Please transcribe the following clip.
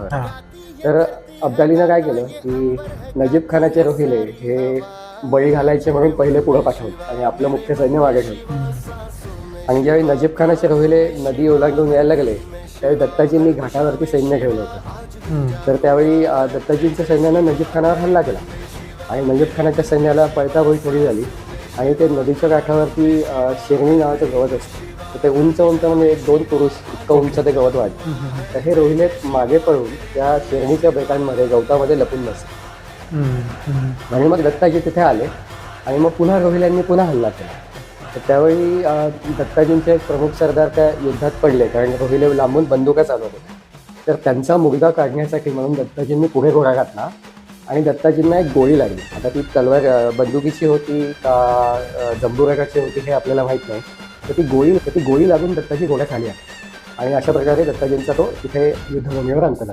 हां. तर अब्दालीनं काय केलं की नजीब खानाचे रोहिले हे बळी घालायचे म्हणून पहिले पुढं पाठवलं आणि आपलं मुख्य सैन्य मागे ठेवलं. आणि ज्यावेळी नजीब खानाचे रोहिले नदी ओलांडून यायला लागले त्यावेळी दत्ताजींनी घाटावरती सैन्य ठेवलं होतं. तर त्यावेळी दत्ताजींच्या सैन्यानं नजीब खानावर हल्ला केला. आणि नजीब खानाच्या सैन्याला पळता बळी थोडी झाली आणि ते नदीच्या काठावरती शेरणी नावाचं गवत असतं. तर ते उंच उंच म्हणजे एक दोन पुरुष उंच ते गवत वाढलं. तर हे रोहिले मागे पळून त्या शेरणीच्या बेटांमध्ये गवतामध्ये लपून बसले. आणि मग दत्ताजी तिथे आले. आणि मग पुन्हा रोहिल्यांनी पुन्हा हल्ला केला. तर त्यावेळी दत्ताजींचे एक प्रमुख सरदार त्या युद्धात पडले कारण रोहिले लांबून बंदुका चालवत होते. तर त्यांचा मुलगा काढण्यासाठी म्हणून दत्ताजींनी पुढे घोडा घातला. आणि दत्ताजींना एक गोळी लागली. आता ती तलवार बंदुकीची होती का अं, जंबुरागाची होती हे आपल्याला माहीत नाही. तर ती गोळी ती गोळी लागून दत्ताजी घोड्या खाली आले. आणि अशा प्रकारे दत्ताजींचा तो इथे युद्धभूमीवर अंत झाला